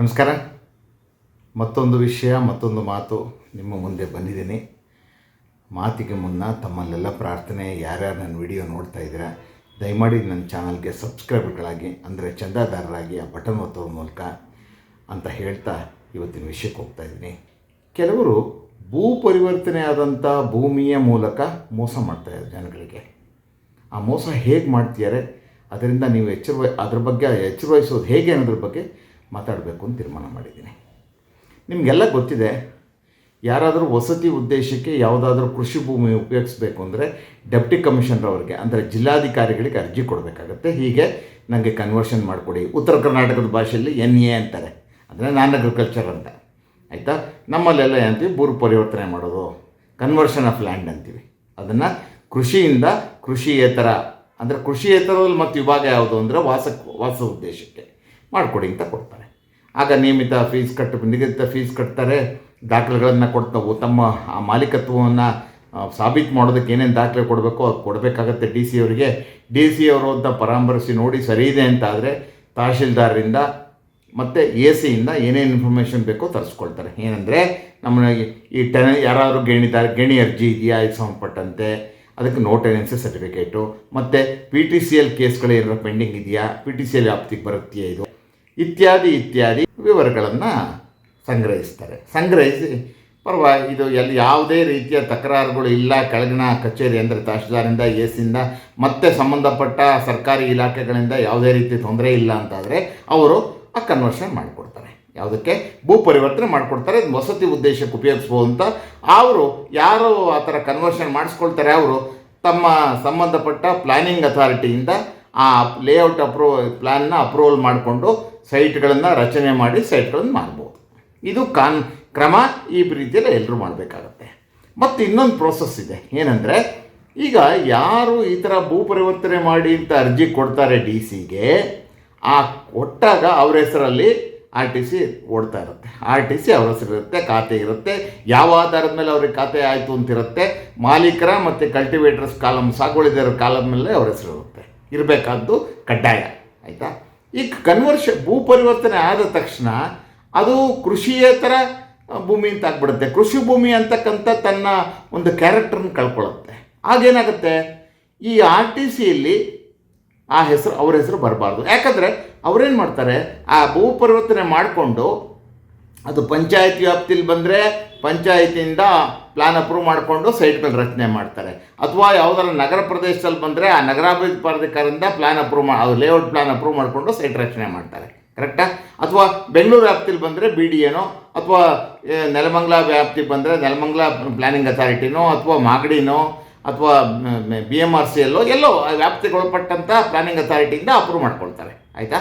ನಮಸ್ಕಾರ. ಮತ್ತೊಂದು ವಿಷಯ, ಮತ್ತೊಂದು ಮಾತು ನಿಮ್ಮ ಮುಂದೆ ಬಂದಿದ್ದೀನಿ. ಮಾತಿಗೆ ಮುನ್ನ ತಮ್ಮಲ್ಲೆಲ್ಲ ಪ್ರಾರ್ಥನೆ, ಯಾರ್ಯಾರು ನನ್ನ ವಿಡಿಯೋ ನೋಡ್ತಾ ಇದ್ದೀರಾ, ದಯಮಾಡಿ ನನ್ನ ಚಾನಲ್ಗೆ ಸಬ್ಸ್ಕ್ರೈಬರ್ಗಳಾಗಿ ಅಂದರೆ ಚಂದಾದಾರರಾಗಿ ಆ ಬಟನ್ ಒತ್ತೋ ಮೂಲಕ ಅಂತ ಹೇಳ್ತಾ ಇವತ್ತಿನ ವಿಷಯಕ್ಕೆ ಹೋಗ್ತಾ ಇದ್ದೀನಿ. ಕೆಲವರು ಭೂ ಪರಿವರ್ತನೆ ಆದಂಥ ಭೂಮಿಯ ಮೂಲಕ ಮೋಸ ಮಾಡ್ತಾಯಿದ್ದಾರೆ ಜನಗಳಿಗೆ. ಆ ಮೋಸ ಹೇಗೆ ಮಾಡ್ತಿದ್ದಾರೆ, ಅದರಿಂದ ನೀವು ಎಚ್ಚರ ಅದ್ರ ಬಗ್ಗೆ ಎಚ್ಚರ ವಹಿಸೋದು ಹೇಗೆ ಅನ್ನೋದ್ರ ಬಗ್ಗೆ ಮಾತಾಡಬೇಕು ಅಂತ ತೀರ್ಮಾನ ಮಾಡಿದ್ದೀನಿ. ನಿಮಗೆಲ್ಲ ಗೊತ್ತಿದೆ, ಯಾರಾದರೂ ವಸತಿ ಉದ್ದೇಶಕ್ಕೆ ಯಾವುದಾದ್ರೂ ಕೃಷಿ ಭೂಮಿ ಉಪಯೋಗಿಸ್ಬೇಕು ಅಂದರೆ ಡೆಪ್ಟಿ ಕಮಿಷನರವ್ರಿಗೆ ಅಂದರೆ ಜಿಲ್ಲಾಧಿಕಾರಿಗಳಿಗೆ ಅರ್ಜಿ ಕೊಡಬೇಕಾಗತ್ತೆ. ಹೀಗೆ ನನಗೆ ಕನ್ವರ್ಷನ್ ಮಾಡಿಕೊಡಿ. ಉತ್ತರ ಕರ್ನಾಟಕದ ಭಾಷೆಯಲ್ಲಿ ಎನ್ ಎ ಅಂತಾರೆ. ಅಂದರೆ ನಾನ್ ಅಗ್ರಿಕಲ್ಚರ್ ಅಂತ. ಆಯಿತಾ? ನಮ್ಮಲ್ಲೆಲ್ಲ ಏನಂತೀವಿ? ಭೂರು ಪರಿವರ್ತನೆ ಮಾಡೋದು. ಕನ್ವರ್ಷನ್ ಆಫ್ ಲ್ಯಾಂಡ್ ಅಂತೀವಿ. ಅದನ್ನು ಕೃಷಿಯಿಂದ ಕೃಷಿಯೇತರ, ಅಂದರೆ ಕೃಷಿಯೇತರದಲ್ಲಿ ಮತ್ತು ವಿಭಾಗ ಯಾವುದು ಅಂದರೆ ವಾಸ ವಾಸ ಉದ್ದೇಶಕ್ಕೆ. ಮಾಡಿಕೊಡಿ ಅಂತ ಕೊಡ್ತಾರೆ. ಆಗ ನಿಯಮಿತ ಫೀಸ್ ಕಟ್ಟ, ನಿಗದಿತ ಫೀಸ್ ಕಟ್ತಾರೆ. ದಾಖಲೆಗಳನ್ನು ಕೊಡ್ತಾವು. ತಮ್ಮ ಆ ಮಾಲೀಕತ್ವವನ್ನು ಸಾಬೀತು ಮಾಡೋದಕ್ಕೆ ಏನೇನು ದಾಖಲೆ ಕೊಡಬೇಕೋ ಅದು ಕೊಡಬೇಕಾಗತ್ತೆ ಡಿ ಸಿ ಅವರಿಗೆ. ಡಿ ಸಿ ಅವರು ಅಂತ ಪರಾಮರ್ಶಿ ನೋಡಿ ಸರಿ ಇದೆ ಅಂತ ಆದರೆ ತಹಶೀಲ್ದಾರರಿಂದ ಮತ್ತು ಎ ಸಿಯಿಂದ ಏನೇನು ಇನ್ಫಾರ್ಮೇಷನ್ ಬೇಕೋ ತರಿಸ್ಕೊಳ್ತಾರೆ. ಏನಂದರೆ ನಮ್ಮ ಈ- ಟೆನ, ಯಾರಾದರೂ ಗೇಣಿದಾರ, ಗೇಣಿ ಅರ್ಜಿ ಇದೆಯಾ? ಇದು ಸಂಬಂಧಪಟ್ಟಂತೆ. ಅದಕ್ಕೆ ನೋ ಟೆನೆನ್ಸಿ ಸರ್ಟಿಫಿಕೇಟು ಮತ್ತು ಪಿ ಟಿ ಸಿ ಎಲ್ ಕೇಸ್ಗಳು ಪೆಂಡಿಂಗ್ ಇದೆಯಾ? ಪಿ ಟಿ ಸಿ ಎಲ್ ವ್ಯಾಪ್ತಿಗೆ ಬರುತ್ತೆಯಾ ಇದು? ಇತ್ಯಾದಿ ಇತ್ಯಾದಿ ವಿವರಗಳನ್ನು ಸಂಗ್ರಹಿಸ್ತಾರೆ. ಸಂಗ್ರಹಿಸಿ, ಪರವಾಗಿ ಇದು ಎಲ್ಲಿ ಯಾವುದೇ ರೀತಿಯ ತಕರಾರುಗಳು ಇಲ್ಲ, ಕೆಳಗಿನ ಕಚೇರಿ ಅಂದರೆ ತಹಶೀಲ್ದಾರಿಂದ ಎ ಸಿಯಿಂದ ಮತ್ತೆ ಸಂಬಂಧಪಟ್ಟ ಸರ್ಕಾರಿ ಇಲಾಖೆಗಳಿಂದ ಯಾವುದೇ ರೀತಿ ತೊಂದರೆ ಇಲ್ಲ ಅಂತಾದರೆ ಅವರು ಆ ಕನ್ವರ್ಷನ್ ಮಾಡಿಕೊಡ್ತಾರೆ. ಯಾವುದಕ್ಕೆ? ಭೂ ಪರಿವರ್ತನೆ ಮಾಡಿಕೊಡ್ತಾರೆ. ವಸತಿ ಉದ್ದೇಶಕ್ಕೆ ಉಪಯೋಗಿಸ್ಬೋದು ಅಂತ ಅವರು ಯಾರು ಆ ಥರ ಕನ್ವರ್ಷನ್ ಮಾಡಿಸ್ಕೊಳ್ತಾರೆ. ಅವರು ತಮ್ಮ ಸಂಬಂಧಪಟ್ಟ ಪ್ಲ್ಯಾನಿಂಗ್ ಅಥಾರಿಟಿಯಿಂದ ಆ ಲೇಔಟ್ ಅಪ್ರೂ ಪ್ಲ್ಯಾನ್ನ ಅಪ್ರೂವಲ್ ಮಾಡಿಕೊಂಡು ಸೈಟ್ಗಳನ್ನು ರಚನೆ ಮಾಡಿ ಸೈಟ್ಗಳನ್ನು ಮಾಡ್ಬೋದು. ಇದು ಕಾನ್, ಕ್ರಮ ಈ ರೀತಿಯಲ್ಲಿ ಎಲ್ಲರೂ ಮಾಡಬೇಕಾಗತ್ತೆ. ಮತ್ತು ಇನ್ನೊಂದು ಪ್ರೋಸೆಸ್ ಇದೆ. ಏನಂದರೆ, ಈಗ ಯಾರು ಈ ಥರ ಭೂ ಪರಿವರ್ತನೆ ಮಾಡಿ ಅಂತ ಅರ್ಜಿ ಕೊಡ್ತಾರೆ ಡಿ ಸಿಗೆ, ಆ ಕೊಟ್ಟಾಗ ಅವ್ರ ಹೆಸರಲ್ಲಿ ಆರ್ ಟಿ ಸಿ ಓಡ್ತಾ ಇರುತ್ತೆ. ಆರ್ ಟಿ ಸಿ ಅವ್ರ ಹೆಸರಿರುತ್ತೆ ಖಾತೆ ಇರುತ್ತೆ, ಯಾವ ಆಧಾರದ ಮೇಲೆ ಅವ್ರಿಗೆ ಖಾತೆ ಆಯಿತು ಅಂತಿರುತ್ತೆ, ಮಾಲೀಕರ ಮತ್ತು ಕಲ್ಟಿವೇಟರ್ಸ್ ಕಾಲಮ್ ಸಾಗುವಳಿದಾರರ ಕಾಲಮ್ ಮೇಲೆ ಅವ್ರ ಹೆಸರು ಇರುತ್ತೆ. ಇರಬೇಕಾದ್ದು ಕಡ್ಡಾಯ, ಆಯಿತಾ? ಈ ಕನ್ವರ್ಷ ಭೂ ಪರಿವರ್ತನೆ ಆದ ತಕ್ಷಣ ಅದು ಕೃಷಿಯೇತರ ಭೂಮಿ ಅಂತ ಆಗ್ಬಿಡುತ್ತೆ. ಕೃಷಿ ಭೂಮಿ ಅಂತಕ್ಕಂಥ ತನ್ನ ಒಂದು ಕ್ಯಾರೆಕ್ಟರ್ನ ಕಳ್ಕೊಳ್ಳುತ್ತೆ. ಆಗೇನಾಗುತ್ತೆ ಈ ಆರ್ ಟಿ ಸಿಯಲ್ಲಿ ಆ ಹೆಸರು, ಅವ್ರ ಹೆಸರು ಬರಬಾರ್ದು. ಯಾಕಂದರೆ ಅವ್ರೇನು ಮಾಡ್ತಾರೆ? ಆ ಭೂ ಪರಿವರ್ತನೆ ಮಾಡಿಕೊಂಡು ಅದು ಪಂಚಾಯತ್ ವ್ಯಾಪ್ತಿಯಲ್ಲಿ ಬಂದರೆ ಪಂಚಾಯತಿಯಿಂದ ಪ್ಲ್ಯಾನ್ ಅಪ್ರೂವ್ ಮಾಡಿಕೊಂಡು ಮೇಲೆ ರಚನೆ ಮಾಡ್ತಾರೆ. ಅಥವಾ ಯಾವುದರ ನಗರ ಪ್ರದೇಶದಲ್ಲಿ ಬಂದರೆ ಆ ನಗರಾಭಿವೃದ್ಧಿ ಪ್ರಾಧಿಕಾರದಿಂದ ಪ್ಲಾನ್ ಅಪ್ರೂವ್ ಮಾ ಅದು ಲೇಔಟ್ ಪ್ಲ್ಯಾನ್ ಅಪ್ರೂವ್ ಮಾಡಿಕೊಂಡು ಸೈಟ್ ರಚನೆ ಮಾಡ್ತಾರೆ. ಕರೆಕ್ಟಾ ಅಥವಾ ಬೆಂಗಳೂರು ವ್ಯಾಪ್ತಿಲಿ ಬಂದರೆ ಬಿ ಡಿ ಎನೋ ಅಥವಾ ನೆಲಮಂಗ್ಲ ವ್ಯಾಪ್ತಿ ಬಂದರೆ ನೆಲಮಂಗಲ ಪ್ಲಾನಿಂಗ್ ಅಥಾರಿಟಿನೋ ಅಥವಾ ಮಾಗಡಿನೋ ಅಥವಾ ಬಿ ಎಂ ಆರ್ ಸಿ ಎಲ್ಲೋ ಎಲ್ಲೋ ವ್ಯಾಪ್ತಿಗೊಳಪಟ್ಟಂಥ ಪ್ಲಾನಿಂಗ್ ಅಥಾರಿಟಿಯಿಂದ ಅಪ್ರೂವ್ ಮಾಡ್ಕೊಳ್ತಾರೆ. ಆಯಿತಾ?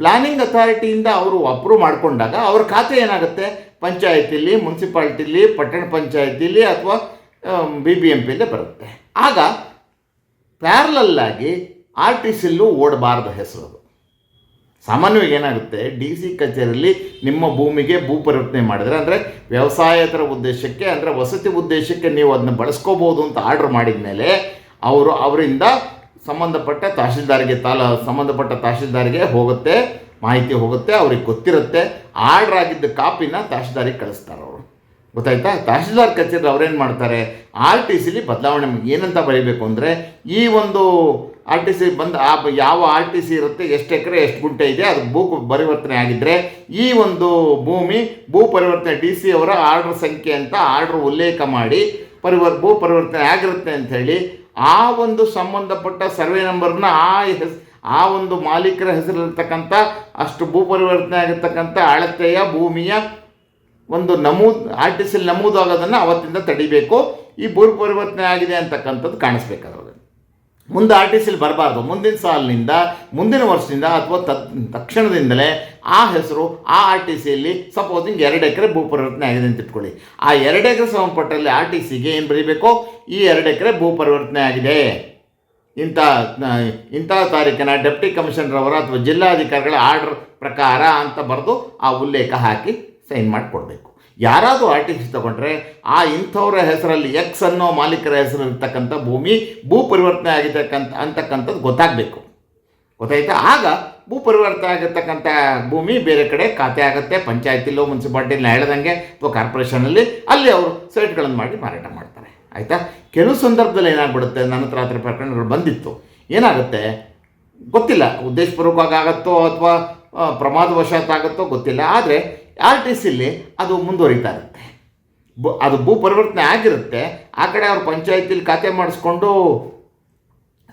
ಪ್ಲಾನಿಂಗ್ ಅಥಾರಿಟಿಯಿಂದ ಅವರು ಅಪ್ರೂವ್ ಮಾಡಿಕೊಂಡಾಗ ಅವ್ರ ಖಾತೆ ಏನಾಗುತ್ತೆ? ಪಂಚಾಯತಿಲಿ ಮುನ್ಸಿಪಾಲ್ಟಿಲಿ ಪಟ್ಟಣ ಪಂಚಾಯತಿಲಿ ಅಥವಾ ಬಿ ಬಿ ಎಂ ಪಿಲಿ ಬರುತ್ತೆ. ಆಗ ಪ್ಯಾರಲಲ್ಲಾಗಿ ಆರ್ ಟಿ ಸಿಲ್ಲೂ ಓಡಬಾರ್ದು ಹೆಸರು ಸಾಮಾನ್ಯವಾಗಿ ಏನಾಗುತ್ತೆ? ಡಿ ಸಿ ಕಚೇರಿಯಲ್ಲಿ ನಿಮ್ಮ ಭೂಮಿಗೆ ಭೂ ಪರಿವರ್ತನೆ ಮಾಡಿದರೆ ಅಂದರೆ ವ್ಯವಸಾಯೇತರ ಉದ್ದೇಶಕ್ಕೆ ಅಂದರೆ ವಸತಿ ಉದ್ದೇಶಕ್ಕೆ ನೀವು ಅದನ್ನ ಬಳಸ್ಕೋಬೋದು ಅಂತ ಆರ್ಡ್ರ್ ಮಾಡಿದ ಮೇಲೆ ಅವರು ಅವರಿಂದ ಸಂಬಂಧಪಟ್ಟ ತಹಶೀಲ್ದಾರಿಗೆ ತಾಲ, ಸಂಬಂಧಪಟ್ಟ ತಹಶೀಲ್ದಾರಿಗೆ ಹೋಗುತ್ತೆ, ಮಾಹಿತಿ ಹೋಗುತ್ತೆ, ಅವ್ರಿಗೆ ಗೊತ್ತಿರುತ್ತೆ. ಆರ್ಡ್ರ್ ಆಗಿದ್ದ ಕಾಪಿನ ತಹಶೀಲ್ದಾರಿಗೆ ಕಳಿಸ್ತಾರೆ ಅವರು. ಗೊತ್ತಾಯ್ತಾ? ತಹಶೀಲ್ದಾರ್ ಕಚೇರಿ ಅವ್ರೇನು ಮಾಡ್ತಾರೆ? ಆರ್ ಟಿ ಸಿಲಿ ಬದಲಾವಣೆ ಏನಂತ ಬರೀಬೇಕು ಅಂದರೆ, ಈ ಒಂದು ಆರ್ ಟಿ ಸಿ ಬಂದು, ಆ ಯಾವ ಆರ್ ಟಿ ಸಿ ಇರುತ್ತೆ, ಎಷ್ಟು ಎಕರೆ, ಎಷ್ಟು ಗುಂಟೆ ಇದೆ ಅದು ಭೂ ಪರಿವರ್ತನೆ ಆಗಿದ್ದರೆ ಈ ಒಂದು ಭೂಮಿ ಭೂ ಪರಿವರ್ತನೆ, ಡಿ ಸಿ ಅವರ ಆರ್ಡ್ರ್ ಸಂಖ್ಯೆ ಅಂತ ಆರ್ಡ್ರ್ ಉಲ್ಲೇಖ ಮಾಡಿ, ಪರಿವರ್, ಭೂ ಪರಿವರ್ತನೆ ಆಗಿರುತ್ತೆ ಅಂತ ಹೇಳಿ ಆ ಒಂದು ಸಂಬಂಧಪಟ್ಟ ಸರ್ವೆ ನಂಬರ್ನ ಆ ಹೆಸ್, ಆ ಒಂದು ಮಾಲೀಕರ ಹೆಸರಿರ್ತಕ್ಕಂಥ, ಅಷ್ಟು ಭೂ ಪರಿವರ್ತನೆ ಆಗಿರ್ತಕ್ಕಂಥ ಅಳತೆಯ ಭೂಮಿಯ ಒಂದು ನಮೂದು ಆರ್ ಟಿ ಸಿಲ್ ನಮೂದಾಗೋದನ್ನು ಅವತ್ತಿಂದ ತಡಿಬೇಕು. ಈ ಭೂ ಪರಿವರ್ತನೆ ಆಗಿದೆ ಅಂತಕ್ಕಂಥದ್ದು ಕಾಣಿಸ್ಬೇಕು ಅದ್ರಲ್ಲಿ ಮುಂದೆ ಆರ್ ಟಿ ಸಿಲಿ ಬರಬಾರ್ದು. ಮುಂದಿನ ಸಾಲಿನಿಂದ, ಮುಂದಿನ ವರ್ಷದಿಂದ ಅಥವಾ ತತ್, ತಕ್ಷಣದಿಂದಲೇ ಆ ಹೆಸರು, ಆ ಆರ್ ಟಿ ಸಿಯಲ್ಲಿ ಸಪೋಸಿಂಗ್ ಎರಡು ಎಕರೆ ಭೂ ಪರಿವರ್ತನೆ ಆಗಿದೆ ಅಂತ ಇಟ್ಕೊಳ್ಳಿ. ಆ ಎರಡು ಎಕರೆ ಸಂಬಂಧಪಟ್ಟಲ್ಲಿ ಆರ್ ಟಿ ಸಿಗೆ ಏನು ಬರೀಬೇಕು? ಈ ಎರಡು ಎಕರೆ ಭೂ ಪರಿವರ್ತನೆ ಆಗಿದೆ. ಇಂಥ ಇಂಥ ತಾರೀಕಿನ ಡೆಪ್ಟಿ ಕಮಿಷನರ್ ಅವರ ಅಥವಾ ಜಿಲ್ಲಾಧಿಕಾರಿಗಳ ಆರ್ಡರ್ ಪ್ರಕಾರ ಅಂತ ಬರೆದು ಆ ಉಲ್ಲೇಖ ಹಾಕಿ ಸೈನ್ ಮಾಡಿ ಕೊಡಬೇಕು ಯಾರಾದರೂ ಆರ್ ಟಿ ಆ ಇಂಥವರ ಹೆಸರಲ್ಲಿ ಎಕ್ಸ್ ಅನ್ನೋ ಮಾಲೀಕರ ಹೆಸರು ಇರ್ತಕ್ಕಂಥ ಭೂಮಿ ಭೂ ಪರಿವರ್ತನೆ ಆಗಿರ್ತಕ್ಕಂಥ ಅಂತಕ್ಕಂಥದ್ದು ಗೊತ್ತಾಗಬೇಕು. ಗೊತ್ತಾಯ್ತಾ? ಆಗ ಭೂ ಪರಿವರ್ತನೆ ಆಗಿರ್ತಕ್ಕಂಥ ಭೂಮಿ ಬೇರೆ ಕಡೆ ಖಾತೆ ಆಗುತ್ತೆ, ಪಂಚಾಯತಿಲೋ ಮುನ್ಸಿಪಾಲ್ಟಿಲಿ ಹೇಳ್ದಂಗೆ ಅಥವಾ ಕಾರ್ಪೊರೇಷನಲ್ಲಿ ಅಲ್ಲಿ ಅವರು ಸೈಟ್ಗಳನ್ನು ಮಾಡಿ ಮಾರಾಟ ಮಾಡ್ತಾರೆ. ಆಯಿತಾ? ಕೆಲವು ಸಂದರ್ಭದಲ್ಲಿ ಏನಾಗ್ಬಿಡುತ್ತೆ? ನನ್ನ ಹತ್ರ ಆ ಪ್ರಕರಣಗಳು ಬಂದಿತ್ತು. ಏನಾಗುತ್ತೆ? ಗೊತ್ತಿಲ್ಲ. ಉದ್ದೇಶಪೂರ್ವಕವಾಗಿ ಆಗುತ್ತೋ ಅಥವಾ ಪ್ರಮಾದವಶಾತ್ ಆಗುತ್ತೋ ಗೊತ್ತಿಲ್ಲ. ಆದರೆ ಆರ್ ಟಿ ಸಿಲಿ ಅದು ಮುಂದುವರಿತಾ ಇರುತ್ತೆ ಬ, ಅದು ಭೂ ಪರಿವರ್ತನೆ ಆಗಿರುತ್ತೆ. ಆ ಕಡೆ ಅವ್ರು ಪಂಚಾಯತಿಲಿ ಖಾತೆ ಮಾಡಿಸ್ಕೊಂಡು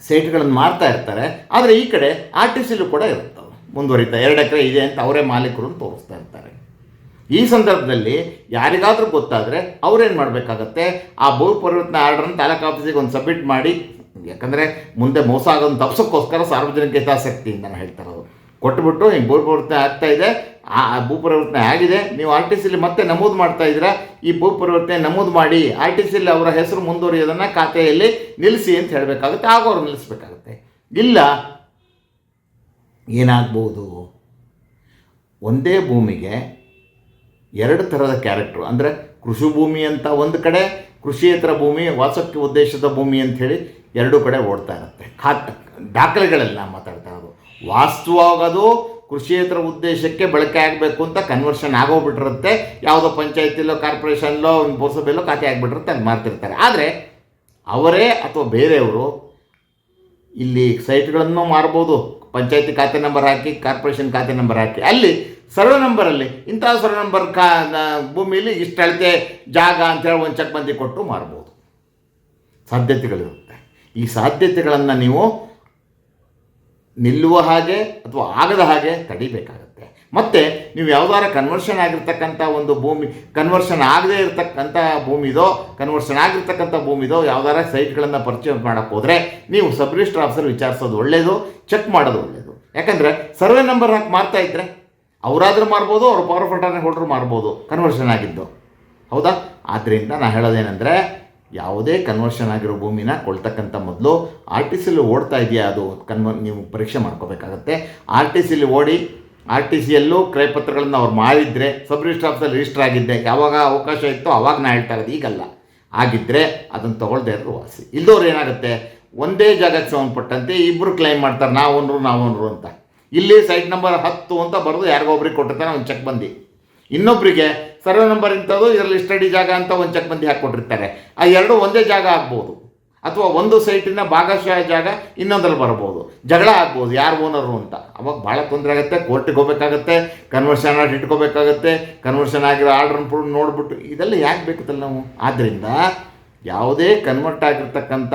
ಸೈಟ್ಗಳನ್ನು ಮಾರ್ತಾ ಇರ್ತಾರೆ. ಆದರೆ ಈ ಕಡೆ ಆರ್ ಟಿ ಸಿಲು ಕೂಡ ಇರುತ್ತೆ ಮುಂದುವರಿತಾ, ಎರಡು ಎಕರೆ ಇದೆ ಅಂತ ಅವರೇ ಮಾಲೀಕರು ತೋರಿಸ್ತಾ ಇರ್ತಾರೆ. ಈ ಸಂದರ್ಭದಲ್ಲಿ ಯಾರಿಗಾದರೂ ಗೊತ್ತಾದರೆ ಅವ್ರೇನು ಮಾಡಬೇಕಾಗತ್ತೆ? ಆ ಭೂ ಪರಿವರ್ತನೆ ಆರ್ಡ್ರನ್ನ ತಾಲೂಕು ಆಫೀಸಿಗೆ ಒಂದು ಸಬ್ಮಿಟ್ ಮಾಡಿ, ಯಾಕಂದರೆ ಮುಂದೆ ಮೋಸ ಆಗೋದನ್ನು ತಪ್ಸೋಕ್ಕೋಸ್ಕರ ಸಾರ್ವಜನಿಕ ಹಿತಾಸಕ್ತಿಯಿಂದ ನಾನು ಹೇಳ್ತಾ ಕೊಟ್ಟುಬಿಟ್ಟು ಕೊಟ್ಬಿಟ್ಟು ಹಿಂಗೆ ಭೂ ಪರಿವರ್ತನೆ ಆಗ್ತಾ ಇದೆ. ಆ ಆ ಭೂ ಪರಿವರ್ತನೆ ಆಗಿದೆ. ನೀವು ಆರ್ ಟಿ ಸಿಲಿ ಮತ್ತೆ ನಮೂದು ಮಾಡ್ತಾ ಇದ್ದೀರಾ. ಈ ಭೂ ಪರಿವರ್ತನೆ ನಮೂದು ಮಾಡಿ ಆರ್ ಟಿ ಸಿಲಿ ಅವರ ಹೆಸರು ಮುಂದುವರಿಯೋದನ್ನು ಖಾತೆಯಲ್ಲಿ ನಿಲ್ಲಿಸಿ ಅಂತ ಹೇಳಬೇಕಾಗುತ್ತೆ. ಆಗ ಅವ್ರು ನಿಲ್ಲಿಸ್ಬೇಕಾಗುತ್ತೆ. ಇಲ್ಲ, ಏನಾಗ್ಬೋದು? ಒಂದೇ ಭೂಮಿಗೆ ಎರಡು ಥರದ ಕ್ಯಾರೆಕ್ಟ್ರು. ಅಂದರೆ ಕೃಷಿ ಭೂಮಿ ಅಂತ ಒಂದು ಕಡೆ, ಕೃಷಿಯೇತರ ಭೂಮಿ, ವಾಸಕ್ಕೆ ಉದ್ದೇಶದ ಭೂಮಿ ಅಂಥೇಳಿ ಎರಡೂ ಕಡೆ ಓಡ್ತಾ ಇರುತ್ತೆ. ಖಾತೆ, ದಾಖಲೆಗಳಲ್ಲಿ ಮಾತಾಡ್ತಾ ಇರೋದು. ವಾಸ್ತವವಾಗೋದು ಕೃಷಿಯೇತರ ಉದ್ದೇಶಕ್ಕೆ ಬಳಕೆ ಆಗಬೇಕು ಅಂತ ಕನ್ವರ್ಷನ್ ಆಗೋಗ್ಬಿಟ್ಟಿರುತ್ತೆ ಯಾವುದೋ ಪಂಚಾಯತಿಲೋ, ಕಾರ್ಪೊರೇಷನ್ಲೋ, ಒಂದು ಪುರಸಭೆಯಲ್ಲೋ ಖಾತೆ ಆಗಿಬಿಟ್ಟಿರುತ್ತೆ ಅಲ್ಲಿ ಮಾಡ್ತಿರ್ತಾರೆ. ಆದರೆ ಅವರೇ ಅಥವಾ ಬೇರೆಯವರು ಇಲ್ಲಿ ಸೈಟ್ಗಳನ್ನು ಮಾರ್ಬೋದು, ಪಂಚಾಯತಿ ಖಾತೆ ನಂಬರ್ ಹಾಕಿ, ಕಾರ್ಪೊರೇಷನ್ ಖಾತೆ ನಂಬರ್ ಹಾಕಿ. ಅಲ್ಲಿ ಸರ್ವೆ ನಂಬರಲ್ಲಿ, ಇಂಥ ಸರ್ವೆ ನಂಬರ್ ಕಾ ಭೂಮಿಯಲ್ಲಿ ಇಷ್ಟು ಅಳತೆ ಜಾಗ ಅಂತೇಳಿ ಒಂದು ಚಕ್ಬಂದಿ ಕೊಟ್ಟು ಮಾರ್ಬೋದು. ಸಾಧ್ಯತೆಗಳಿರುತ್ತೆ. ಈ ಸಾಧ್ಯತೆಗಳನ್ನು ನೀವು ನಿಲ್ಲುವ ಹಾಗೆ ಅಥವಾ ಆಗದ ಹಾಗೆ ತಡಿಬೇಕಾಗತ್ತೆ. ಮತ್ತು ನೀವು ಯಾವ್ದಾರ ಕನ್ವರ್ಷನ್ ಆಗಿರ್ತಕ್ಕಂಥ ಒಂದು ಭೂಮಿ ಕನ್ವರ್ಷನ್ ಆಗದೇ ಇರತಕ್ಕಂಥ ಭೂಮಿದೋ ಕನ್ವರ್ಷನ್ ಆಗಿರ್ತಕ್ಕಂಥ ಭೂಮಿದೋ ಯಾವ್ದಾರ ಸೈಟ್ಗಳನ್ನು ಪರ್ಚೇಸ್ ಮಾಡೋಕ್ಕೆ ಹೋದರೆ ನೀವು ಸಬ್ ರಿಜಿಸ್ಟರ್ ಆಫೀಸರ್ ವಿಚಾರಿಸೋದು ಒಳ್ಳೆಯದು ಚೆಕ್ ಮಾಡೋದು ಒಳ್ಳೆಯದು ಯಾಕಂದರೆ ಸರ್ವೆ ನಂಬರ್ ಹಾಕಿ ಮಾರ್ತಾ ಇದ್ದರೆ ಅವರಾದರೂ ಮಾರ್ಬೋದು, ಅವ್ರ ಪವರ್ ಆಫ್ ಹೋಲ್ಡ್ರು ಮಾರ್ಬೋದು ಕನ್ವರ್ಷನ್ ಆಗಿದ್ದು. ಹೌದಾ? ಆದ್ದರಿಂದ ನಾನು ಹೇಳೋದೇನೆಂದರೆ ಯಾವುದೇ ಕನ್ವರ್ಷನ್ ಆಗಿರೋ ಭೂಮಿನ ಕೊಳ್ತಕ್ಕಂಥ ಮೊದಲು ಆರ್ ಟಿ ಸಿಲಿ ಓಡ್ತಾ ಇದೆಯಾ ಅದು? ಕನ್ವ ನೀವು ಪರೀಕ್ಷೆ ಮಾಡ್ಕೋಬೇಕಾಗತ್ತೆ. ಆರ್ ಟಿ ಸಿಲಿ ಓಡಿ ಆರ್ ಟಿ ಸಿಯಲ್ಲೂ ಕ್ರಯಪತ್ರಗಳನ್ನು ಅವ್ರು ಮಾಡಿದರೆ ಸಬ್ ರಿಜಿಸ್ಟರ್ ಆಫೀಸಲ್ಲಿ ರಿಜಿಸ್ಟರ್ ಆಗಿದ್ದೆ, ಯಾವಾಗ ಅವಕಾಶ ಇತ್ತು ಅವಾಗ ನಾ ಹೇಳ್ತಾ ಇರೋದು, ಈಗಲ್ಲ. ಆಗಿದ್ದರೆ ಅದನ್ನು ತೊಗೊಳ್ದೇ ಇರೋದು ವಾಸಿ. ಇಲ್ದವ್ರು ಏನಾಗುತ್ತೆ? ಒಂದೇ ಜಾಗಕ್ಕೆ ಸಂಬಂಧಪಟ್ಟಂತೆ ಇಬ್ಬರು ಕ್ಲೈಮ್ ಮಾಡ್ತಾರೆ ನಾವೊಂದ್ರು ನಾವೊಂದ್ರು ಅಂತ. ಇಲ್ಲಿ ಸೈಟ್ ನಂಬರ್ ಹತ್ತು ಅಂತ ಬರೆದು ಯಾರಿಗೋ ಒಬ್ರಿಗೆ ಕೊಟ್ಟಿರ್ತಾನೆ ಒಂದು ಚೆಕ್ ಬಂದು. ಇನ್ನೊಬ್ಬರಿಗೆ ಸರ್ವೆ ನಂಬರ್ ಇಂಥದ್ದು, ಇದರಲ್ಲಿ ಸ್ಟಡಿ ಜಾಗ ಅಂತ ಒಂದು ಚೆಕ್ ಬಂದಿ ಹಾಕ್ಕೊಂಡಿರ್ತಾರೆ. ಆ ಎರಡು ಒಂದೇ ಜಾಗ ಆಗ್ಬೋದು. ಅಥವಾ ಒಂದು ಸೈಟಿನ ಭಾಗಶಃ ಜಾಗ ಇನ್ನೊಂದ್ರಲ್ಲಿ ಬರ್ಬೋದು. ಜಗಳ ಆಗ್ಬೋದು, ಯಾರು ಓನರು ಅಂತ. ಅವಾಗ ಭಾಳ ತೊಂದರೆ ಆಗುತ್ತೆ ಕೋರ್ಟಿಗೆ ಹೋಗ್ಬೇಕಾಗತ್ತೆ ಕನ್ವರ್ಷನ್ ಆರ್ಡರ್ ಇಟ್ಕೋಬೇಕಾಗತ್ತೆ ಕನ್ವರ್ಷನ್ ಆಗಿರೋ ಆರ್ಡ್ರನ್ನ ಫುಲ್ ನೋಡ್ಬಿಟ್ಟು, ಇದೆಲ್ಲ ಯಾಕೆ ಬೇಕಲ್ಲ ನಾವು? ಆದ್ದರಿಂದ ಯಾವುದೇ ಕನ್ವರ್ಟ್ ಆಗಿರ್ತಕ್ಕಂಥ,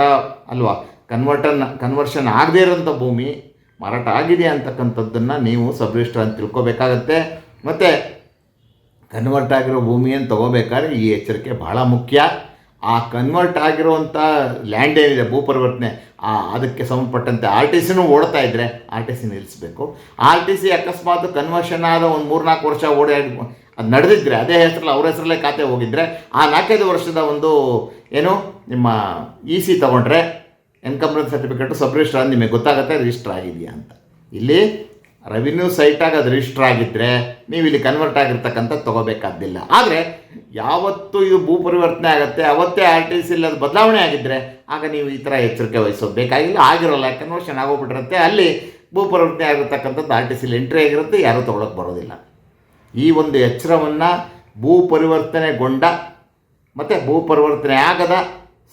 ಅಲ್ವಾ ಕನ್ವರ್ಟನ್ ಕನ್ವರ್ಷನ್ ಆಗದೇ ಇರೋಂಥ ಭೂಮಿ ಮಾರಾಟ ಆಗಿದೆ ಅಂತಕ್ಕಂಥದ್ದನ್ನು ನೀವು ಸಬ್ ಅಂತ ತಿಳ್ಕೊಬೇಕಾಗತ್ತೆ. ಮತ್ತು ಕನ್ವರ್ಟ್ ಆಗಿರೋ ಭೂಮಿಯನ್ನು ತೊಗೋಬೇಕಾದ್ರೆ ಈ ಎಚ್ಚರಿಕೆ ಬಹಳ ಮುಖ್ಯ. ಆ ಕನ್ವರ್ಟ್ ಆಗಿರುವಂಥ ಲ್ಯಾಂಡ್ ಏನಿದೆ ಭೂ ಪರಿವರ್ತನೆ ಆ ಅದಕ್ಕೆ ಸಂಬಂಧಪಟ್ಟಂತೆ ಆರ್ ಟಿ ಸಿನೂ ಓಡ್ತಾ ಇದ್ದರೆ ಆರ್ ಟಿ ಸಿ ನಿಲ್ಲಿಸಬೇಕು. ಆರ್ ಟಿ ಸಿ ಅಕಸ್ಮಾತ್ ಕನ್ವರ್ಷನ್ ಆದ ಒಂದು ಮೂರ್ನಾಲ್ಕು ವರ್ಷ ಓಡಿ ಅದು ನಡೆದಿದ್ದರೆ ಅದೇ ಹೆಸರಲ್ಲಿ, ಅವ್ರ ಹೆಸರಲ್ಲೇ ಖಾತೆ ಹೋಗಿದ್ದರೆ ಆ ನಾಲ್ಕೈದು ವರ್ಷದ ಒಂದು ಏನು, ನಿಮ್ಮ ಇ ಸಿ ತೊಗೊಂಡ್ರೆ ಇನ್ಕಮ್ ಸರ್ಟಿಫಿಕೇಟು ಸಬ್ ರಿಜಿಸ್ಟರ್ ನಿಮಗೆ ಗೊತ್ತಾಗುತ್ತೆ ರಿಜಿಸ್ಟರ್ ಆಗಿದೆಯಾ ಅಂತ. ಇಲ್ಲಿ ರೆವಿನ್ಯೂ ಸೈಟಾಗಿ ಅದು ರಿಜಿಸ್ಟರ್ ಆಗಿದ್ದರೆ ನೀವು ಇಲ್ಲಿ ಕನ್ವರ್ಟ್ ಆಗಿರ್ತಕ್ಕಂಥ ತೊಗೋಬೇಕಾದ್ದಿಲ್ಲ. ಆದರೆ ಯಾವತ್ತು ಇದು ಭೂ ಪರಿವರ್ತನೆ ಆಗುತ್ತೆ, ಅವತ್ತೇ ಆರ್ ಟಿ ಸಿಲಿ ಅದು ಬದಲಾವಣೆ ಆಗಿದ್ದರೆ ಆಗ ನೀವು ಈ ಥರ ಎಚ್ಚರಿಕೆ ವಹಿಸೋದು ಬೇಕಾಗಿಲ್ಲ. ಆಗಿರೋಲ್ಲ ಕನ್ವರ್ಷನ್ ಆಗೋಗ್ಬಿಟ್ಟಿರುತ್ತೆ ಅಲ್ಲಿ ಭೂ ಪರಿವರ್ತನೆ ಆಗಿರ್ತಕ್ಕಂಥದ್ದು ಆರ್ ಟಿ ಸಿಲಿ ಎಂಟ್ರಿ ಆಗಿರುತ್ತೆ, ಯಾರೂ ತೊಗೊಳಕ್ಕೆ ಬರೋದಿಲ್ಲ. ಈ ಒಂದು ಎಚ್ಚರವನ್ನು ಭೂ ಪರಿವರ್ತನೆಗೊಂಡ ಮತ್ತು ಭೂ ಪರಿವರ್ತನೆ ಆಗದ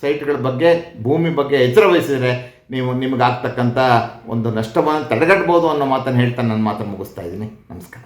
ಸೈಟ್ಗಳ ಬಗ್ಗೆ, ಭೂಮಿ ಬಗ್ಗೆ ಎಚ್ಚರ ವಹಿಸಿದರೆ ನೀವು ನಿಮಗಾಗ್ತಕ್ಕಂಥ ಒಂದು ನಷ್ಟವನ್ನು ತಡೆಗಟ್ಬೋದು ಅನ್ನೋ ಮಾತನ್ನು ಹೇಳ್ತಾ ನನ್ನ ಮಾತನ್ನು ಮುಗಿಸ್ತಾ ಇದ್ದೀನಿ. ನಮಸ್ಕಾರ.